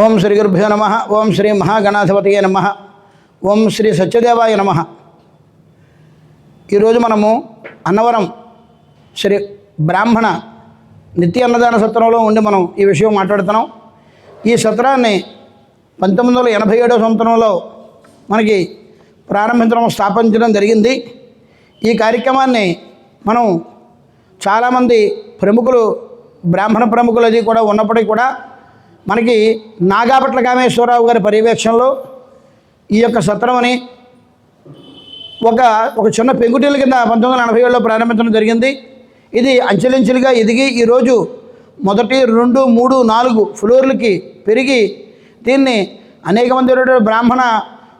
ఓం శ్రీ గురుభ్యో నమ. ఓం శ్రీ మహాగణాధిపతియే నమ. ఓం శ్రీ సత్యదేవాయ నమ. ఈరోజు మనము అన్నవరం శ్రీ బ్రాహ్మణ నిత్య అన్నదాన సత్రంలో ఉండి మనం ఈ విషయం మాట్లాడుతున్నాం. ఈ సత్రాన్ని పంతొమ్మిది వందల ఎనభై ఏడవ సంవత్సరంలో మనకి ప్రారంభించడం స్థాపించడం జరిగింది. ఈ కార్యక్రమాన్ని మనం చాలామంది ప్రముఖులు బ్రాహ్మణ ప్రముఖులు అది కూడా ఉన్నప్పటికీ కూడా మనకి నాగాపట్ల కామేశ్వరరావు గారి పర్యవేక్షణలో ఈ యొక్క సత్రమని ఒక ఒక చిన్న పెంకుటీల కింద పంతొమ్మిది వందల ఎనభై ఏడులో ప్రారంభించడం జరిగింది. ఇది అంచెలంచెలుగా ఎదిగి ఈరోజు మొదటి రెండు మూడు నాలుగు ఫ్లోర్లకి పెరిగి దీన్ని అనేక మంది బ్రాహ్మణ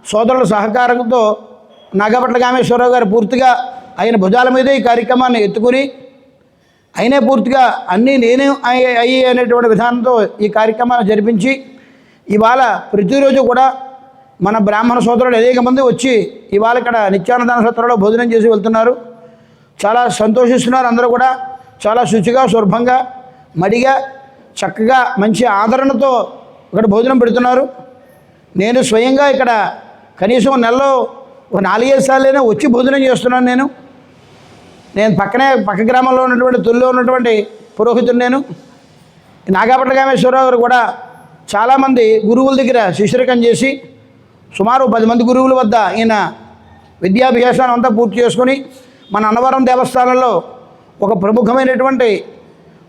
సోదరుల సహకారంతో నాగపట్ల కామేశ్వరరావు గారు పూర్తిగా ఆయన భుజాల మీదే ఈ కార్యక్రమాన్ని ఎత్తుకుని అయినే పూర్తిగా అన్నీ నేనే అయ్యి అయ్యి అనేటువంటి విధానంతో ఈ కార్యక్రమాన్ని జరిపించి ఇవాళ ప్రతిరోజు కూడా మన బ్రాహ్మణ సోదరులు అనేక మంది వచ్చి ఇవాళ ఇక్కడ నిత్యానందన సత్రంలో భోజనం చేసి వెళ్తున్నారు. చాలా సంతోషిస్తున్నారు అందరూ కూడా. చాలా శుచిగా శుభ్రంగా మడిగా చక్కగా మంచి ఆదరణతో ఇక్కడ భోజనం పెడుతున్నారు. నేను స్వయంగా ఇక్కడ కనీసం నెలలో ఒక నాలుగైదు సార్లైనా వచ్చి భోజనం చేస్తున్నాను నేను. నేను పక్కనే పక్క గ్రామంలో ఉన్నటువంటి తొలిలో ఉన్నటువంటి పురోహితుడు నేను. నాగాపట్ల కామేశ్వరరావు గారు కూడా చాలామంది గురువుల దగ్గర శిష్యరికం చేసి సుమారు పది మంది గురువుల వద్ద ఈయన విద్యాభ్యాసాన్ని అంతా పూర్తి చేసుకొని మన అన్నవరం దేవస్థానంలో ఒక ప్రముఖమైనటువంటి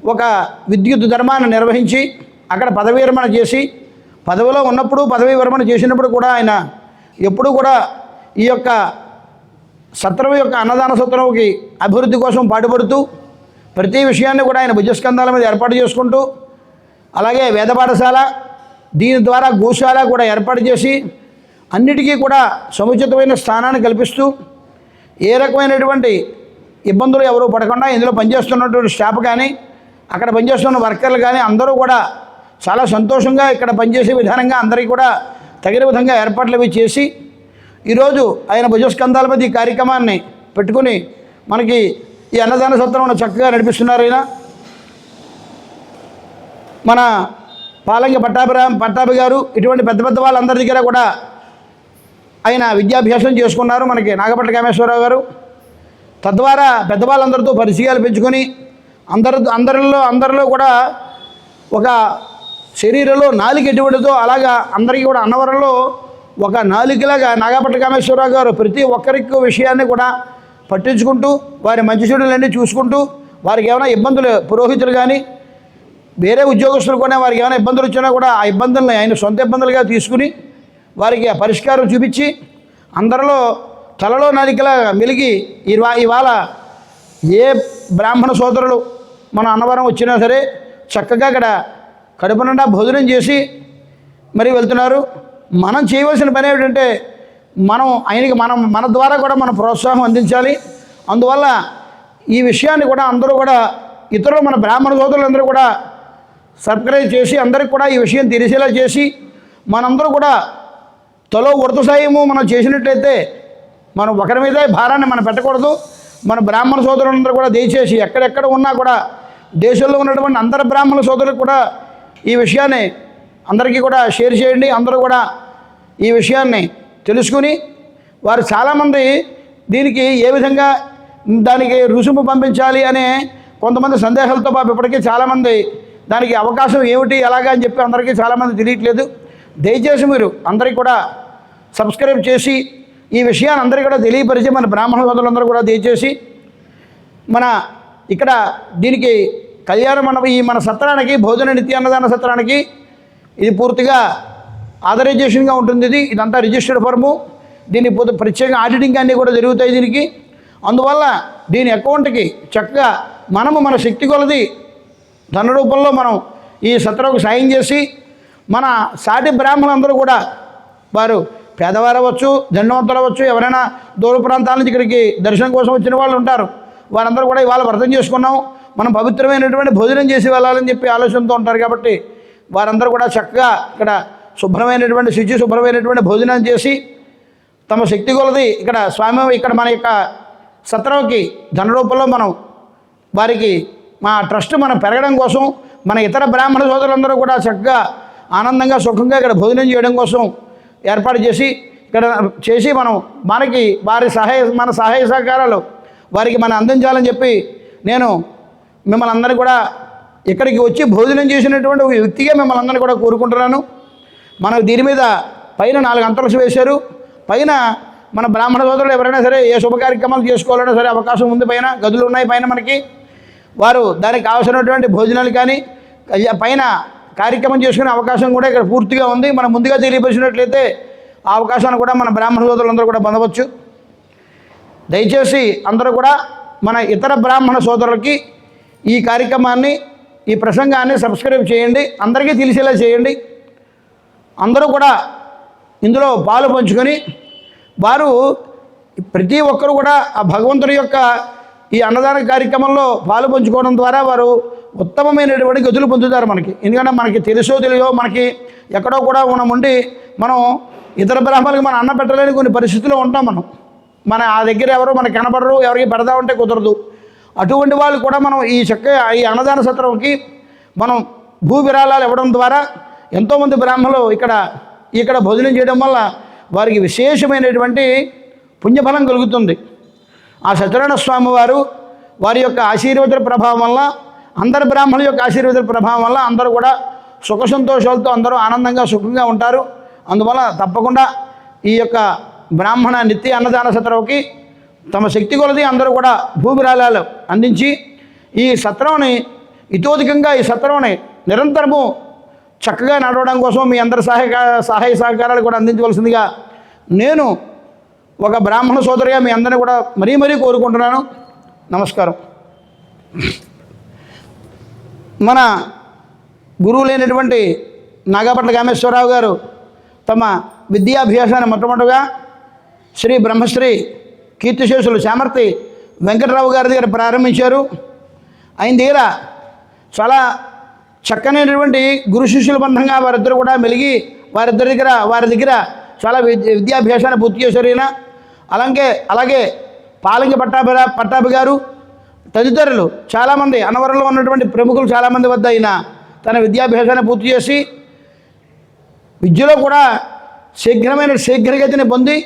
ఒక విద్యుత్ ధర్మాన్ని నిర్వహించి అక్కడ పదవీ విరమణ చేసి పదవిలో ఉన్నప్పుడు పదవీ విరమణ చేసినప్పుడు కూడా ఆయన ఎప్పుడూ కూడా ఈ యొక్క సత్రం యొక్క అన్నదాన సత్రంకి అభివృద్ధి కోసం పాటుపడుతూ ప్రతి విషయాన్ని కూడా ఆయన భుజస్కంధాల మీద ఏర్పాటు చేసుకుంటూ అలాగే వేద పాఠశాల దీని ద్వారా గోశాల కూడా ఏర్పాటు చేసి అన్నిటికీ కూడా సముచితమైన స్థానాన్ని కల్పిస్తూ ఏ రకమైనటువంటి ఇబ్బందులు ఎవరు పడకుండా ఇందులో పనిచేస్తున్నటువంటి స్టాఫ్ కానీ అక్కడ పనిచేస్తున్న వర్కర్లు కానీ అందరూ కూడా చాలా సంతోషంగా ఇక్కడ పనిచేసే విధానంగా అందరికీ కూడా తగిన విధంగా ఏర్పాట్లు అవి చేసి ఈరోజు ఆయన భుజస్కంధాల మీద ఈ కార్యక్రమాన్ని పెట్టుకుని మనకి ఈ అన్నదాన సత్రం చక్కగా నడిపిస్తున్నారు ఆయన మన పాలంగి పట్టాభిరామ్ పట్టాభి గారు ఇటువంటి పెద్ద పెద్ద వాళ్ళందరి దగ్గర కూడా ఆయన విద్యాభ్యాసం చేసుకున్నారు మనకి నాగపట్ల కామేశ్వరరావు గారు. తద్వారా పెద్దవాళ్ళందరితో పరిచయాలు పెంచుకొని అందరి అందరిలో అందరిలో కూడా ఒక శరీరంలో నాలుగు ఎటువంటిదో అలాగా అందరికీ కూడా అన్నవరంలో ఒక నాలుగులాగా నాగపట్టకామేశ్వరరావు గారు ప్రతి ఒక్కరికి విషయాన్ని కూడా పట్టించుకుంటూ వారి మంచి చెడులన్నీ చూసుకుంటూ వారికి ఏమైనా ఇబ్బందులు పురోహితులు కానీ వేరే ఉద్యోగస్తులు కూడా వారికి ఏమైనా ఇబ్బందులు వచ్చినా కూడా ఆ ఇబ్బందుల్ని ఆయన సొంత ఇబ్బందులుగా తీసుకుని వారికి ఆ పరిష్కారం చూపించి అందరిలో తలలో నలికలా మెలిగి ఇవా ఇవాళ ఏ బ్రాహ్మణ సోదరులు మన అన్నవరం వచ్చినా సరే చక్కగా అక్కడ కడుపు నిండా భోజనం చేసి మరి వెళ్తున్నారు. మనం చేయవలసిన పని ఏమిటంటే మనం ఆయనకి మనం మన ద్వారా కూడా మనం ప్రోత్సాహం అందించాలి. అందువల్ల ఈ విషయాన్ని కూడా అందరూ కూడా ఇతరులు మన బ్రాహ్మణ సోదరులందరూ కూడా సబ్స్క్రైబ్ చేసి అందరికి కూడా ఈ విషయం తెలిసేలా చేసి మనందరూ కూడా తలో వృత సాయము మనం చేసినట్లయితే మనం ఒకరి మీద భారాన్ని మనం పెట్టకూడదు. మన బ్రాహ్మణ సోదరులందరూ కూడా దయచేసి ఎక్కడెక్కడ ఉన్నా కూడా దేశంలో ఉన్నటువంటి అందరు బ్రాహ్మణ సోదరులకు కూడా ఈ విషయాన్ని అందరికీ కూడా షేర్ చేయండి. అందరూ కూడా ఈ విషయాన్ని తెలుసుకుని వారు చాలామంది దీనికి ఏ విధంగా దానికి రుసుము పంపించాలి అనే కొంతమంది సందేహాలతో పాటు ఇప్పటికీ చాలామంది దానికి అవకాశం ఏమిటి ఎలాగా అని చెప్పి అందరికీ చాలామంది తెలియట్లేదు. దయచేసి మీరు అందరికీ కూడా సబ్స్క్రైబ్ చేసి ఈ విషయాన్ని అందరికీ కూడా తెలియపరిచి మన బ్రాహ్మణ సోదరులందరూ కూడా దయచేసి మన ఇక్కడ దీనికి కళ్యాణ మండపం ఈ మన సత్రానికి భోజన నిత్యాన్నదాన సత్రానికి ఇది పూర్తిగా ఆథరైజేషన్గా ఉంటుంది ఇది. ఇదంతా రిజిస్టర్డ్ ఫర్ము దీని పూర్తి ప్రత్యేకంగా ఆడిటింగ్ అన్నీ కూడా జరుగుతాయి దీనికి. అందువల్ల దీని అకౌంట్కి చక్కగా మనము మన శక్తి కొలది ధన రూపంలో మనం ఈ సత్రకు సాయం చేసి మన సాటి బ్రాహ్మణులందరూ కూడా వారు పేదవారు అవ్వచ్చు దండవంతులు అవ్వచ్చు ఎవరైనా దూర ప్రాంతాల నుంచి ఇక్కడికి దర్శనం కోసం వచ్చిన వాళ్ళు ఉంటారు. వారందరూ కూడా ఇవాళ వ్రతం చేసుకున్నాం. మనం పవిత్రమైనటువంటి భోజనం చేసి వెళ్ళాలని చెప్పి ఆలోచనతో ఉంటారు కాబట్టి వారందరూ కూడా చక్కగా ఇక్కడ శుభ్రమైనటువంటి శుచి శుభ్రమైనటువంటి భోజనం చేసి తమ శక్తి కొలది ఇక్కడ స్వామి ఇక్కడ మన యొక్క సత్రంకి ధన రూపంలో మనం వారికి మా ట్రస్ట్ మనం పెరగడం కోసం మన ఇతర బ్రాహ్మణ సోదరులందరూ కూడా చక్కగా ఆనందంగా సుఖంగా ఇక్కడ భోజనం చేయడం కోసం ఏర్పాటు చేసి ఇక్కడ చేసి మనం మనకి వారి సహాయ మన సహాయ సహకారాలు వారికి మనం అందించాలని చెప్పి నేను మిమ్మల్ని అందరినీ కూడా ఇక్కడికి వచ్చి భోజనం చేసినటువంటి ఒక వ్యక్తిగా మిమ్మల్ని అందరినీ కూడా కోరుకుంటున్నాను. మనకు దీని మీద పైన నాలుగు అంతరక్ష వేశారు. పైన మన బ్రాహ్మణ సోదరులు ఎవరైనా సరే ఏ శుభ కార్యక్రమాలు చేసుకోవాలన్నా సరే అవకాశం ఉంది పైన గదులు ఉన్నాయి పైన మనకి. వారు దానికి కావాల్సినటువంటి భోజనాలు కానీ పైన కార్యక్రమం చేసుకునే అవకాశం కూడా ఇక్కడ పూర్తిగా ఉంది. మనం ముందుగా తెలియపరిచినట్లయితే ఆ అవకాశాన్ని కూడా మన బ్రాహ్మణ సోదరులందరూ కూడా పొందవచ్చు. దయచేసి అందరూ కూడా మన ఇతర బ్రాహ్మణ సోదరులకి ఈ కార్యక్రమాన్ని ఈ ప్రసంగాన్ని సబ్స్క్రైబ్ చేయండి. అందరికీ తెలిసేలా చేయండి. అందరూ కూడా ఇందులో పాలు పంచుకొని వారు ప్రతి ఒక్కరు కూడా ఆ భగవంతుడి యొక్క ఈ అన్నదాన కార్యక్రమంలో పాలు పంచుకోవడం ద్వారా వారు ఉత్తమమైనటువంటి గతులు పొందుతారు మనకి. ఎందుకంటే మనకి తెలుసో తెలియో మనకి ఎక్కడో కూడా మనం ఉండి మనం ఇతర బ్రాహ్మణులకు మనం అన్న పెట్టలేని కొన్ని పరిస్థితుల్లో ఉంటాం మనం. మన ఆ దగ్గర ఎవరు మనకు కనపడరు ఎవరికి పెడదా ఉంటే కుదరదు. అటువంటి వాళ్ళు కూడా మనం ఈ చక్క ఈ అన్నదాన సత్రంకి మనం భూ విరాళాలు ఇవ్వడం ద్వారా ఎంతోమంది బ్రాహ్మణులు ఇక్కడ ఇక్కడ భోజనం చేయడం వల్ల వారికి విశేషమైనటువంటి పుణ్యఫలం కలుగుతుంది. ఆ సత్యనారాయణ స్వామి వారు వారి యొక్క ఆశీర్వద ప్రభావం వల్ల అందరు బ్రాహ్మణుల యొక్క ఆశీర్వదల ప్రభావం వల్ల అందరూ కూడా సుఖ సంతోషాలతో అందరూ ఆనందంగా సుఖంగా ఉంటారు. అందువల్ల తప్పకుండా ఈ యొక్క బ్రాహ్మణ నిత్య అన్నదాన సత్రంకి తమ శక్తి కొలది అందరూ కూడా భూమిరాళాలు అందించి ఈ సత్రంని ఇతోధికంగా ఈ సత్రంని నిరంతరము చక్కగా నడవడం కోసం మీ అందరి సహాయ సహాయ సహకారాలు కూడా అందించవలసిందిగా నేను ఒక బ్రాహ్మణ సోదరిగా మీ అందరిని కూడా మరీ మరీ కోరుకుంటున్నాను. నమస్కారం. మన గురువులైనటువంటి నాగపట్ల కామేశ్వరరావు గారు తమ విద్యాభ్యాసాన్ని మొట్టమొదటిగా శ్రీ బ్రహ్మశ్రీ కీర్తిశేషులు శామర్తి వెంకటరావు గారి దగ్గర ప్రారంభించారు. ఆయన దగ్గర చాలా చక్కనైనటువంటి గురు శిష్యుల బంధంగా వారిద్దరు కూడా మెలిగి వారిద్దరి దగ్గర వారి దగ్గర చాలా విద్య విద్యాభ్యాసాన్ని పూర్తి చేశారు ఈయన. అలాగే అలాగే పాలంగి పట్టాభి పట్టాభి గారు తదితరులు చాలామంది అనవరంలో ఉన్నటువంటి ప్రముఖులు చాలామంది వద్ద ఆయన తన విద్యాభ్యాసాన్ని పూర్తి చేసి విద్యలో కూడా శీఘ్రమైన శీఘ్రగతిని పొంది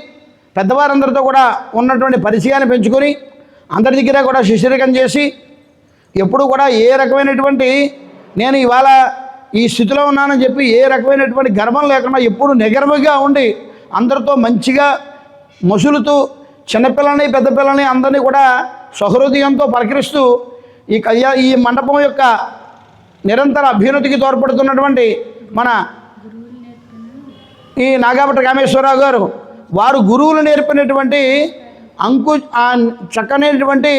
పెద్దవారందరితో కూడా ఉన్నటువంటి పరిచయాన్ని పెంచుకొని అందరి దగ్గర కూడా శిష్యరికం చేసి ఎప్పుడు కూడా ఏ రకమైనటువంటి నేను ఇవాళ ఈ స్థితిలో ఉన్నానని చెప్పి ఏ రకమైనటువంటి గర్వం లేకుండా ఎప్పుడు నిగర్వగా ఉండి అందరితో మంచిగా మసులుతూ చిన్నపిల్లని పెద్దపిల్లని అందరినీ కూడా సహృదయంతో పలకరిస్తూ ఈ కళ్యా ఈ మండపం యొక్క నిరంతర అభ్యున్నతికి తోడ్పడుతున్నటువంటి మన ఈ నాగాపట్ట కామేశ్వరరావు గారు వారు గురువులు నేర్పినటువంటి అంకు ఆ చక్కనైనటువంటి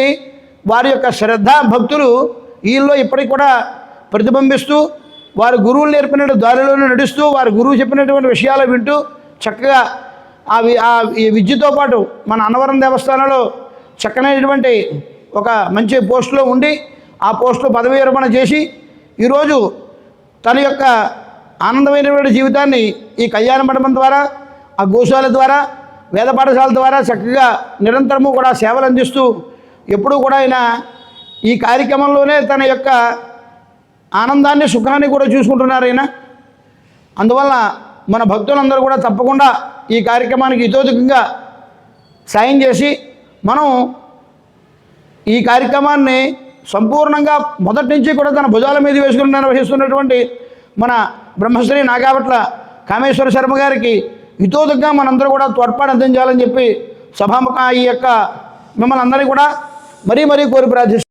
వారి యొక్క శ్రద్ధ భక్తులు వీళ్ళలో ఇప్పటికి కూడా ప్రతిబింబిస్తూ వారు గురువులు నేర్పిన దారిలోనే నడుస్తూ వారి గురువు చెప్పినటువంటి విషయాలు వింటూ చక్కగా ఆ వి ఆ ఈ విద్యతో పాటు మన అన్నవరం దేవస్థానంలో చక్కనైనటువంటి ఒక మంచి పోస్టులో ఉండి ఆ పోస్టులో పదవి విరమణ చేసి ఈరోజు తన యొక్క ఆనందమైనటువంటి జీవితాన్ని ఈ కళ్యాణ మండపం ద్వారా ఆ గోశాల ద్వారా వేద పాఠశాల ద్వారా చక్కగా నిరంతరము కూడా సేవలు అందిస్తూ ఎప్పుడూ కూడా ఆయన ఈ కార్యక్రమంలోనే తన యొక్క ఆనందాన్ని సుఖాన్ని కూడా చూసుకుంటున్నారు ఆయన అందువల్ల మన భక్తులందరూ కూడా తప్పకుండా ఈ కార్యక్రమానికి ఇతోధికంగా సాయం చేసి మనం ఈ కార్యక్రమాన్ని సంపూర్ణంగా మొదటి నుంచి కూడా తన భుజాల మీద వేసుకుని నిర్వహిస్తున్నటువంటి మన బ్రహ్మశ్రీ నాగావట్ల కామేశ్వర శర్మ గారికి ఇతోదిగ్గా మనందరూ కూడా తోడ్పాటు అందించాలని చెప్పి సభాముఖ ఈ యొక్క మిమ్మల్ని అందరినీ కూడా మరీ మరీ కోరి ప్రార్థిస్తున్నాను